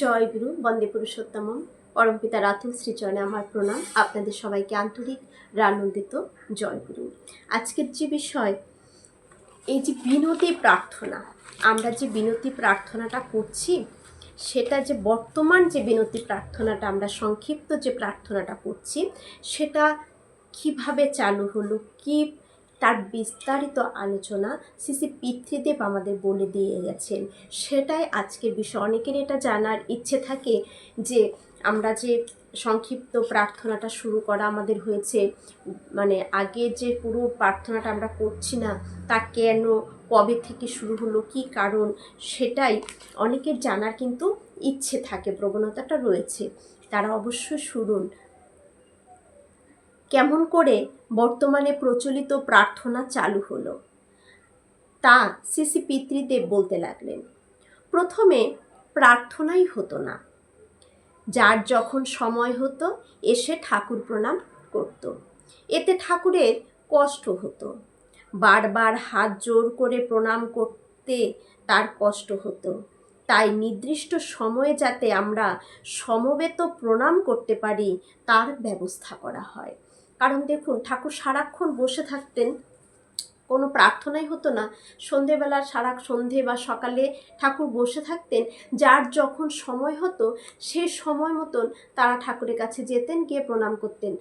জয় গুরু, বন্দে পুরুষোত্তম পরমপিতা রাতুল শ্রীচরণে আমার প্রণাম। আপনাদের সবাইকে আন্তরিক রানন্দিত জয় গুরু। আজকের যে বিষয়, এই যে বিনতি প্রার্থনা, আমরা যে বিনতি প্রার্থনাটা করছি, সেটা যে বর্তমান যে বিনতি প্রার্থনাটা, আমরা সংক্ষিপ্ত যে প্রার্থনাটা করছি, সেটা কীভাবে চালু হলো, কি তার বিস্তারিত আলোচনা শ্রী পিতৃদেব আমাদের বলে দিয়ে গেছেন। সেটাই আজকের বিষয়। অনেকের এটা জানার ইচ্ছে থাকে যে আমরা যে সংক্ষিপ্ত প্রার্থনাটা শুরু করা আমাদের হয়েছে মানে আগে যে পুরো প্রার্থনাটা আমরা করছি না, তা কেন, কবে থেকে শুরু হলো, কি কারণ, সেটাই অনেকের জানার কিন্তু ইচ্ছে থাকে, প্রবণতাটা রয়েছে। তারা অবশ্যই শুনুন। কেমন করে বর্তমানে প্রচলিত প্রার্থনা চালু হলো? তা শ্রী পিতৃদেব বলতে লাগলেন। প্রথমে প্রার্থনাই হতো না। যার যখন সময় হতো, এসে ঠাকুর প্রণাম করত। এতে ঠাকুরের কষ্ট হতো। বারবার হাত জোর করে প্রণাম করতে তার কষ্ট হতো। তাই নির্দিষ্ট সময়ে যাতে আমরা সমবেত প্রণাম করতে পারি, তার ব্যবস্থা করা হয়। কারণ দেখুন, ঠাকুর সারাক্ষণ বসে থাকতেন, কোনো প্রার্থনাই হতো না। সন্ধেবেলা সারা সন্ধে বা সকালে ঠাকুর বসে থাকতেন, যার যখন সময় হতো, সে সময় মতন তারা ঠাকুরের কাছে যেতেন, গিয়ে প্রণাম করতেন।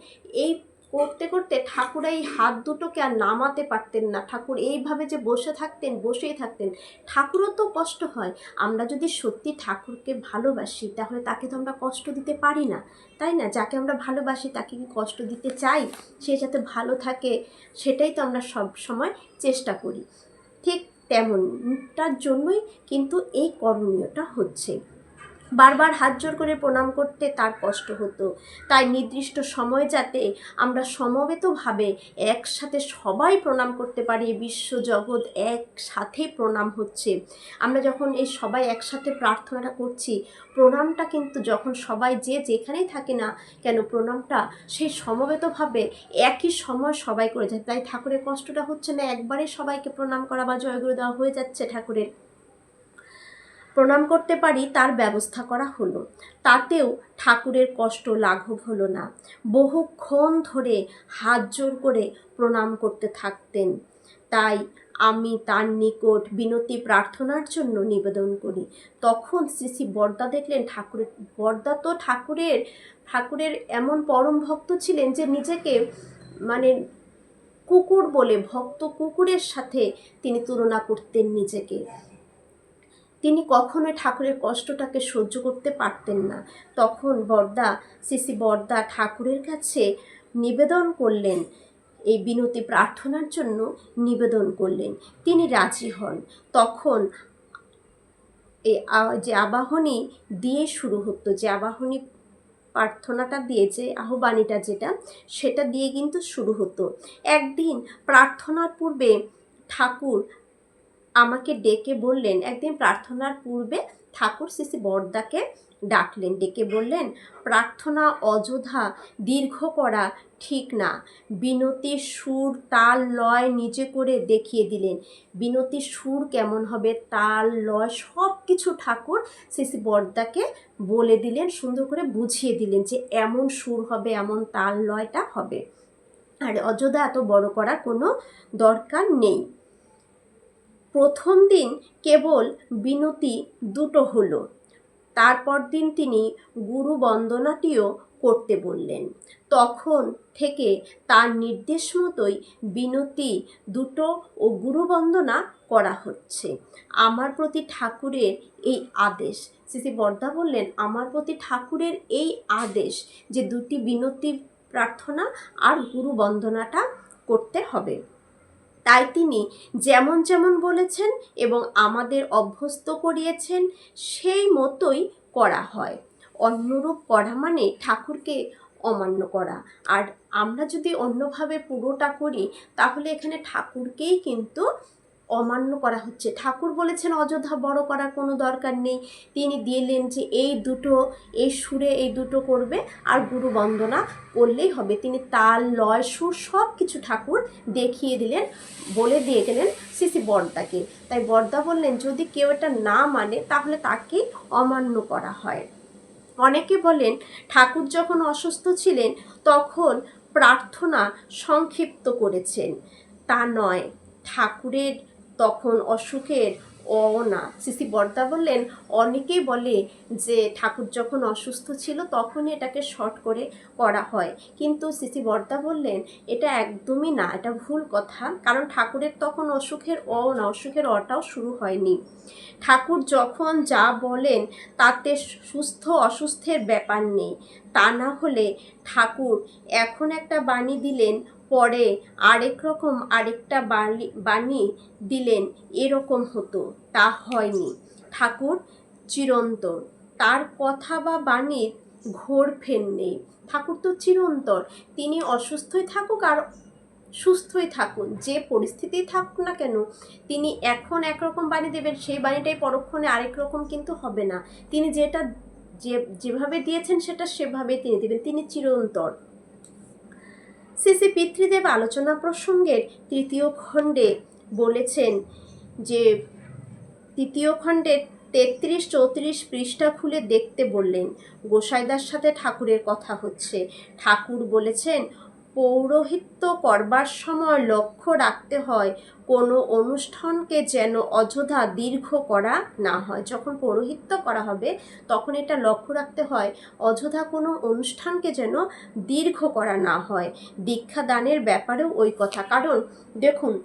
এই করতে করতে ঠাকুর এই হাত দুটোকে আর নামাতে পারতেন না। ঠাকুর এইভাবে যে বসে থাকতেন, বসেই থাকতেন। ঠাকুরও তো কষ্ট হয়। আমরা যদি সত্যি ঠাকুরকে ভালোবাসি, তাহলে তাকে তো আমরা কষ্ট দিতে পারি না। তাই না? যাকে আমরা ভালোবাসি, তাকে কি কষ্ট দিতে চাই? সে যাতে ভালো থাকে, সেটাই তো আমরা সব সময় চেষ্টা করি। ঠিক তেমনটার জন্যই কিন্তু এই করণীয়টা হচ্ছে। বারবার হাত জোর করে প্রণাম করতে তার কষ্ট হতো। তাই নির্দিষ্ট সময় যাতে আমরা সমবেতভাবে একসাথে সবাই প্রণাম করতে পারি বিশ্বজগৎ একসাথে প্রণাম হচ্ছে। আমরা যখন এই সবাই একসাথে প্রার্থনাটা করছি, প্রণামটা কিন্তু যখন সবাই যে যেখানেই থাকে না কেন, প্রণামটা সেই সমবেতভাবে একই সময় সবাই করে যায়। তাই ঠাকুরের কষ্টটা হচ্ছে না, একবারে সবাইকে প্রণাম করা বা জয়গুরু দেওয়া হয়ে যাচ্ছে ঠাকুরের। প্রণাম করতে পারি, তার ব্যবস্থা করা হলো। তাতেও ঠাকুরের কষ্ট লাঘব হলো না। বহুক্ষণ ধরে হাত জোর করে প্রণাম করতে থাকতেন। তাই আমি তার নিকট বিনতি প্রার্থনার জন্য নিবেদন করি। তখন শ্রী বর্দা দেখলেন ঠাকুরের, বর্দা তো ঠাকুরের ঠাকুরের এমন পরম ভক্ত ছিলেন যে নিজেকে মানে কুকুর বলে, ভক্ত কুকুরের সাথে তিনি তুলনা করতেন নিজেকে। তিনি কখনোই ঠাকুরের কষ্টটাকে সহ্য করতে পারতেন না। তখন বর্দা, সিসি বর্দা ঠাকুরের কাছে নিবেদন করলেন। এই বিনতি প্রার্থনার জন্য নিবেদন করলেন। তিনি রাজি হন। তখন এই যে আবাহনী দিয়ে শুরু হতো, যে আবাহনী প্রার্থনাটা দিয়ে, যে আহ্বানীটা যেটা, সেটা দিয়ে কিন্তু শুরু হতো। একদিন প্রার্থনার পূর্বে ঠাকুর আমাকে ডেকে বললেন, একদিন প্রার্থনার পূর্বে ঠাকুর শ্রী বর্দাকে ডাকলেন। ডেকে বললেন, প্রার্থনা অযোধ্যা দীর্ঘ করা ঠিক না। বিনতি সুর তাল লয় নিজে করে দেখিয়ে দিলেন। বিনতির সুর কেমন হবে, তাল লয় সব কিছু ঠাকুর শ্রী বর্দাকে বলে দিলেন, সুন্দর করে বুঝিয়ে দিলেন যে এমন সুর হবে, এমন তাল লয়টা হবে। আর অযোধ্যা এত বড় করার কোনো দরকার নেই। প্রথম দিন কেবল বিনতি দুটো হলো। তারপর দিন তিনি গুরু বন্দনাটিও করতে বললেন। তখন থেকে তার নির্দেশ মতোই বিনতি দুটো ও গুরুবন্দনা করা হচ্ছে। আমার প্রতি ঠাকুরের এই আদেশ শ্রী বর্দা বললেন, আমার প্রতি ঠাকুরের এই আদেশ যে দুটি বিনতি প্রার্থনা আর গুরু বন্দনাটা করতে হবে। তাই তিনি যেমন যেমন বলেছেন এবং আমাদের অভ্যস্ত করিয়েছেন, সেই মতোই করা হয়। অন্যরূপ করা মানে ঠাকুরকে অমান্য করা। আর আমরা যদি অন্যভাবে পুরোটা করি, তাহলে এখানে ঠাকুরকেই কিন্তু অমান্য করা হচ্ছে। ঠাকুর বলেছেন, অযোধ্যা বড় করার কোনো দরকার নেই। তিনি দিলেন যে, এই দুটো, এই সুরে এই দুটো করবে, আর গুরু বন্দনা করলেই হবে। তিনি তাল, লয়, সুর সব কিছু ঠাকুর দেখিয়ে দিলেন, বলে দিয়ে গেলেন সিসি বর্দাকে তাই বর্দা বললেন, যদি কেউ এটা না মানে তাহলে তাকে অমান্য করা হয়। অনেকে বলেন, ঠাকুর যখন অসুস্থ ছিলেন, তখন প্রার্থনা সংক্ষিপ্ত করেছেন। তা নয়, ঠাকুরের তখন অসুখের ও না। সিসি বর্দা বললেন, অনেকেই বলে যে ঠাকুর যখন অসুস্থ ছিল তখনই এটাকে শর্ট করে করা হয়। কিন্তু সিসি বর্দা বললেন, এটা একদমই না, এটা ভুল কথা। কারণ ঠাকুরের তখন অসুখের অ না, অসুখের অটাও শুরু হয়নি। ঠাকুর যখন যা বলেন তাতে সুস্থ অসুস্থের ব্যাপার নেই। তা না হলে ঠাকুর এখন একটা বাণী দিলেন পরে আরেক রকম আরেকটা বাণী দিলেন, এরকম হতো, তা হয়নি। ঠাকুর চিরন্তন, তার কথা বা বাণীর ঘোর ফের নেই। ঠাকুর তো চিরন্তর তিনি অসুস্থই থাকুক আর সুস্থই থাকুন, যে পরিস্থিতিই থাকুক না কেন, তিনি এখন একরকম বাণী দেবেন, সেই বাণীটাই পরক্ষণে আরেক রকম কিন্তু হবে না। তিনি যেটা যে, যেভাবে দিয়েছেন সেটা সেভাবে তিনি দেবেন, তিনি চিরন্তর শ্রী পিতৃদেব আলোচনা প্রসঙ্গের তৃতীয় খণ্ডে বলেছেন যে, তৃতীয় খণ্ডে তেত্রিশ চৌত্রিশ পৃষ্ঠা খুলে দেখতে বললেন, গোসাইদার সাথে ঠাকুরের কথা হচ্ছে। ঠাকুর বলেছেন পৌরোহিত্য করবার সময় লক্ষ্য রাখতে হয়, কোনো অনুষ্ঠানকে যেন অযথা দীর্ঘ করা না হয়। যখন পৌরোহিত্য করা হবে, তখন এটা লক্ষ্য রাখতে হয়, অযথা কোনো অনুষ্ঠানকে যেন দীর্ঘ করা না হয়। দীক্ষাদানের ব্যাপারেও ওই কথা। কারণ, দেখুন,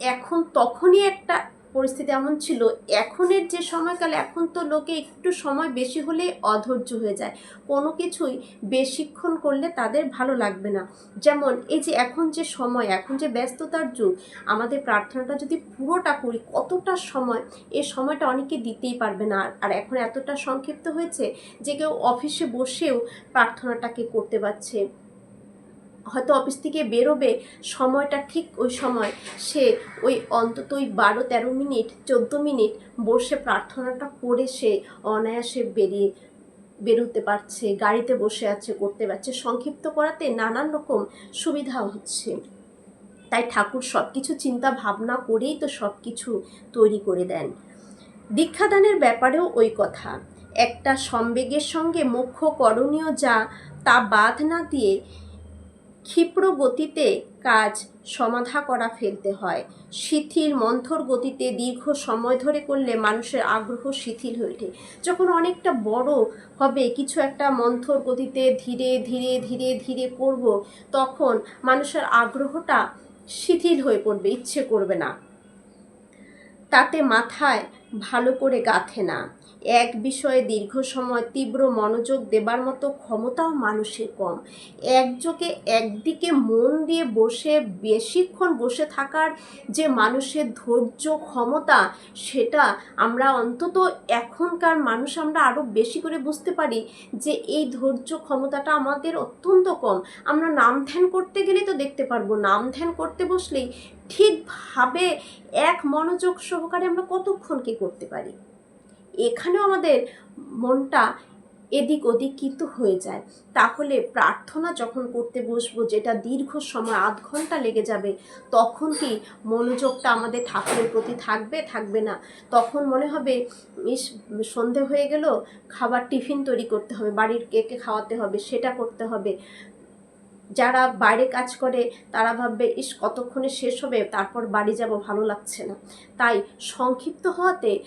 এখন তখনই একটা পরিস্থিতি এমন ছিল, এখনের যে সময়কাল, এখন তো লোকে একটু সময় বেশি হলেই অধৈর্য হয়ে যায়। কোনো কিছুই বেশিক্ষণ করলে তাদের ভালো লাগবে না। যেমন, এই যে এখন যে সময়, এখন যে ব্যস্ততার যুগ, আমাদের প্রার্থনাটা যদি পুরোটা করি, কতটা সময় এই সময়টা অনেকে দিতেই পারবে না। আর এখন এতটা সংক্ষিপ্ত হয়েছে যে কেউ অফিসে বসেও প্রার্থনাটাকে করতে পারছে। হয়তো অফিস থেকে বেরোবে, সময়টা ঠিক ওই সময়। সে ওই অন্তত ওই বারো তেরো মিনিট, চোদ্দ মিনিট বসে প্রার্থনাটা করে সে অনায়াসে বেরিয়ে, বেরোতে পারছে, গাড়িতে বসে আছে, করতে পারছে। সংক্ষিপ্ত করাতে নানান রকম সুবিধা হচ্ছে। তাই ঠাকুর সব কিছু চিন্তা ভাবনা করেই তো সব কিছু তৈরি করে দেন। দীক্ষাদানের ব্যাপারেও ওই কথা। একটা সম্বেগের সঙ্গে মুখ্য করণীয় যা, তা বাদ না দিয়ে ক্ষিপ্র গতিতে কাজ সমাধা করা ফেলতে হয়। শিথিল মন্থর গতিতে দীর্ঘ সময় ধরে করলে মানুষের আগ্রহ শিথিল হয়ে ওঠে। যখন অনেকটা বড় হবে, কিছু একটা মন্থর গতিতে ধীরে ধীরে ধীরে ধীরে করব, তখন মানুষের আগ্রহটা শিথিল হয়ে পড়বে, ইচ্ছে করবে না। তাতে মাথায় ভালো করে গাঁথে না। এক বিষয়ে দীর্ঘ সময় তীব্র মনোযোগ দেবার মতো ক্ষমতাও মানুষের কম। একযোগে একদিকে মন দিয়ে বসে, বেশিক্ষণ বসে থাকার যে মানুষের ধৈর্য ক্ষমতা, সেটা আমরা অন্তত এখনকার মানুষ আমরা আরও বেশি করে বুঝতে পারি যে এই ধৈর্য ক্ষমতাটা আমাদের অত্যন্ত কম। আমরা নাম ধ্যান করতে গেলেই তো দেখতে পারব নাম ধ্যান করতে বসলেই ঠিকভাবে এক মনোযোগ সহকারে আমরা কতক্ষণ কি করতে পারি? এখানেও আমাদের মনটা এদিক ওদিক কিন্তু হয়ে যায়। তাহলে প্রার্থনা যখন করতে বসবো, যেটা দীর্ঘ সময়, আধ ঘণ্টা লেগে যাবে, তখন কি মনোযোগটা আমাদের ঠাকুরের প্রতি থাকবে থাকবে না? তখন মনে হবে, ইস, সন্ধে হয়ে গেল, খাবার, টিফিন তৈরি করতে হবে, বাড়ির কেকে খাওয়াতে হবে, সেটা করতে হবে। যারা বাইরে কাজ করে, তারা ভাববে, ইস, কতক্ষণে শেষ হবে? তারপর বাড়ি যাব, ভালো লাগছে না। তাই সংক্ষিপ্ত হওয়াতে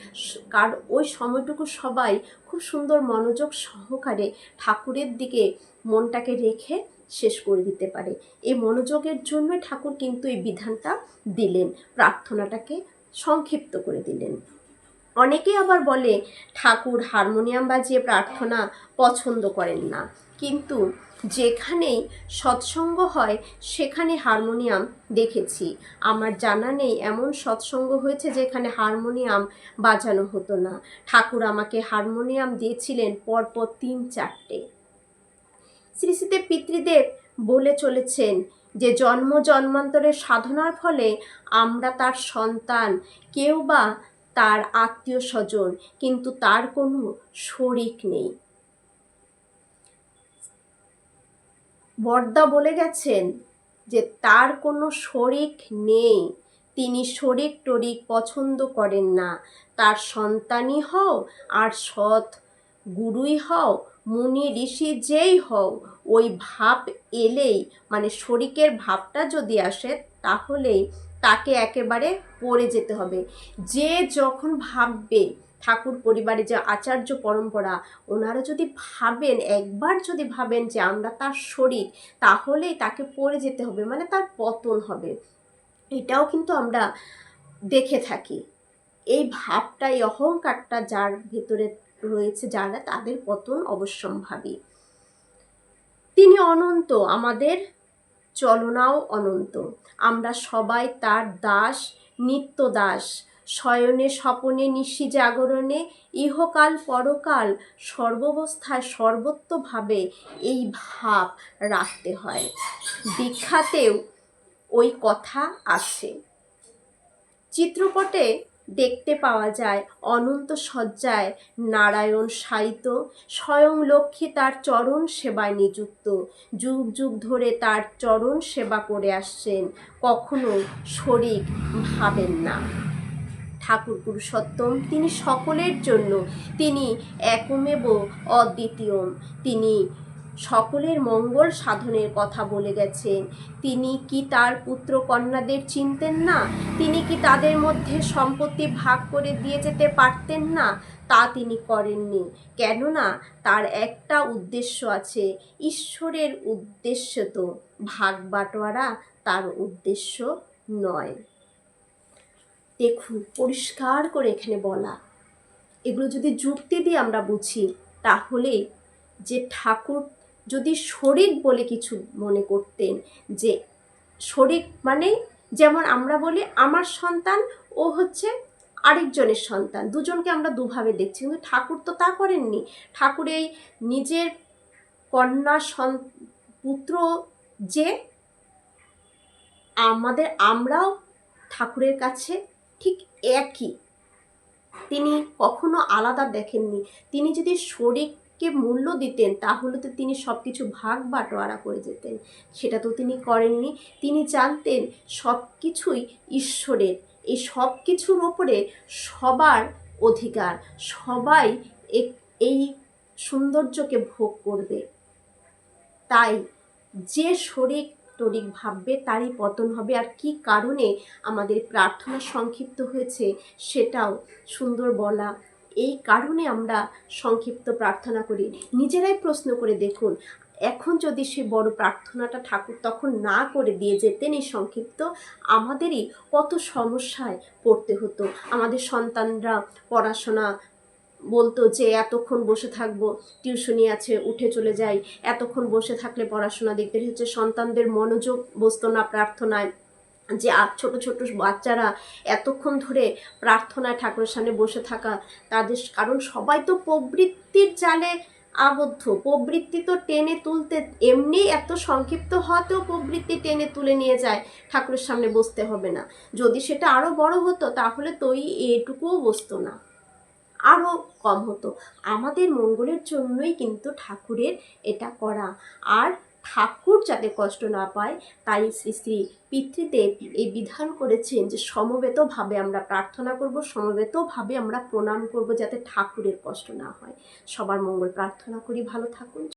কার, ওই সময়টুকু সবাই খুব সুন্দর মনোযোগ সহকারে ঠাকুরের দিকে মনটাকে রেখে শেষ করে দিতে পারে। এই মনোযোগের জন্য ঠাকুর কিন্তু এই বিধানটা দিলেন, প্রার্থনাটাকে সংক্ষিপ্ত করে দিলেন। অনেকে আবার বলে, ঠাকুর হারমোনিয়াম বাজিয়ে প্রার্থনা পছন্দ করেন না। কিন্তু যেখানেই সৎসঙ্গ হয়, সেখানে হারমোনিয়াম দেখেছি। আমার জানা নেই এমন সৎসঙ্গ হয়েছে যেখানে হারমোনিয়াম বাজানো হতো না। ঠাকুর আমাকে হারমোনিয়াম দিয়েছিলেন পরপর তিন চারটে। শ্রী শ্রীতে পিতৃদেব বলে চলেছেন যে, জন্ম জন্মান্তরের সাধনার ফলে আমরা তার সন্তান, কেউ বা তার আত্মীয় স্বজন কিন্তু তার কোনো শরিক নেই। বর্দা বলে গেছেন যে তার কোনো শরিক নেই। তিনি শরিক টরিক পছন্দ করেন না। তার সন্তানই হও আর সৎ গুরুই হও, মুনি, ঋষি যেই হও, ওই ভাব এলেই মানে শরিকের ভাবটা যদি আসে, তাহলেই তাকে একেবারে পড়ে যেতে হবে। যে যখন ভাববে ঠাকুর পরিবারে যে আচার্য পরম্পরা, ওনারা যদি ভাবেন, একবার যদি ভাবেন যে আমরা তার শরীর তাহলেই তাকে পড়ে যেতে হবে মানে তার পতন হবে। এটাও কিন্তু আমরা দেখে থাকি। এই ভাবটা, এই অহংকারটা যার ভেতরে রয়েছে, যারা তাদের পতন অবশ্যম্ভাবী। তিনি অনন্ত, আমাদের চলনাও অনন্ত। আমরা সবাই তার দাস, নিত্য দাস। শয়নে স্বপনে নিশি জাগরণে ইহকাল পরকাল সর্বাবস্থায় সর্বত্রভাবে এই ভাব রাখতে হয়। দীক্ষাতেও ওই কথা আছে। চিত্রপটে দেখতে পাওয়া যায়, অনন্ত শয্যায় নারায়ণ সাইত স্বয়ং লক্ষ্মী তার চরণ সেবায় নিযুক্ত, যুগ যুগ ধরে তার চরণ সেবা করে আসছেন, কখনো শরিক ভাবেন না। ঠাকুর পুরুষোত্তম তিনি সকলের জন্য, তিনি একমেব অদ্বিতীয় তিনি সকলের মঙ্গল সাধনের কথা বলে গেছেন। তিনি কি তার পুত্র কন্যাদের চিনতেন না? তিনি কি তাদের মধ্যে সম্পত্তি ভাগ করে দিয়ে যেতে পারতেন না? তা তিনি করেননি। কেননা তার একটা উদ্দেশ্য আছে, ঈশ্বরের উদ্দেশ্য তো। ভাগ বাটোয়ারা তার উদ্দেশ্য নয়। দেখুন, পরিষ্কার করে এখানে বলা। এগুলো যদি যুক্তি দিয়ে আমরা বুঝি, তাহলে যে ঠাকুর যদি শরিক বলে কিছু মনে করতেন, যে শরিক মানে যেমন আমরা বলি আমার সন্তান, ও হচ্ছে আরেকজনের সন্তান। দুজনকে আমরা দুভাবে দেখছি, কিন্তু ঠাকুর তো তা করেননি। ঠাকুর এই নিজের কন্যা সন, পুত্র যে, আমাদের আমরাও ঠাকুরের কাছে ঠিক একই। তিনি কখনো আলাদা দেখেননি। তিনি যদি শরীরকে মূল্য দিতেন, তাহলে তো তিনি সব কিছু ভাগ বাটোয়ারা করে যেতেন। সেটা তো তিনি করেননি। তিনি জানতেন সব কিছুই ঈশ্বরের। এই সব কিছুর ওপরে সবার অধিকার। সবাই এই সৌন্দর্যকে ভোগ করবে। তাই যে শরীর তরিক ভাববে, তারই পতন হবে। আর কি কারণে আমাদের প্রার্থনা সংক্ষিপ্ত হয়েছে সেটাও সুন্দর বলা। এই কারণে আমরা সংক্ষিপ্ত প্রার্থনা করি। নিজেরাই প্রশ্ন করে দেখুন, এখন যদি সে বড় প্রার্থনাটা ঠাকুর তখন না করে দিয়ে যেতেন এই সংক্ষিপ্ত, আমাদেরই কত সমস্যায় পড়তে হতো। আমাদের সন্তানরা পড়াশোনা বলতো যে, এতক্ষণ বসে থাকব, টিউশনি আছে, উঠে চলে যাই। এতক্ষণ বসে থাকলে পড়াশোনা দেখতে হচ্ছে সন্তানদের মনোযোগ বসতো না প্রার্থনায়। যে ছোট ছোট বাচ্চারা এতক্ষণ ধরে প্রার্থনায় ঠাকুরের সামনে বসে থাকা তাদের কারণ সবাই তো প্রবৃত্তির জালে আবদ্ধ। প্রবৃত্তি তো টেনে তুলতে, এমনি এত সংক্ষিপ্ত হওয়াতেও প্রবৃত্তি টেনে তুলে নিয়ে যায়, ঠাকুরের সামনে বসতে হবে না। যদি সেটা আরও বড় হতো, তাহলে তো এটুকুও বসতো না। আরও কম হতো। আমাদের মঙ্গলের জন্যই কিন্তু ঠাকুরের এটা করা। আর ঠাকুর যাতে কষ্ট না পায়, তাই শ্রী শ্রী পিতৃদেব এই বিধান করেছেন যে সমবেতভাবে আমরা প্রার্থনা করব, সমবেতভাবে আমরা প্রণাম করব যাতে ঠাকুরের কষ্ট না হয়। সবার মঙ্গল প্রার্থনা করি। ভালো থাকুন।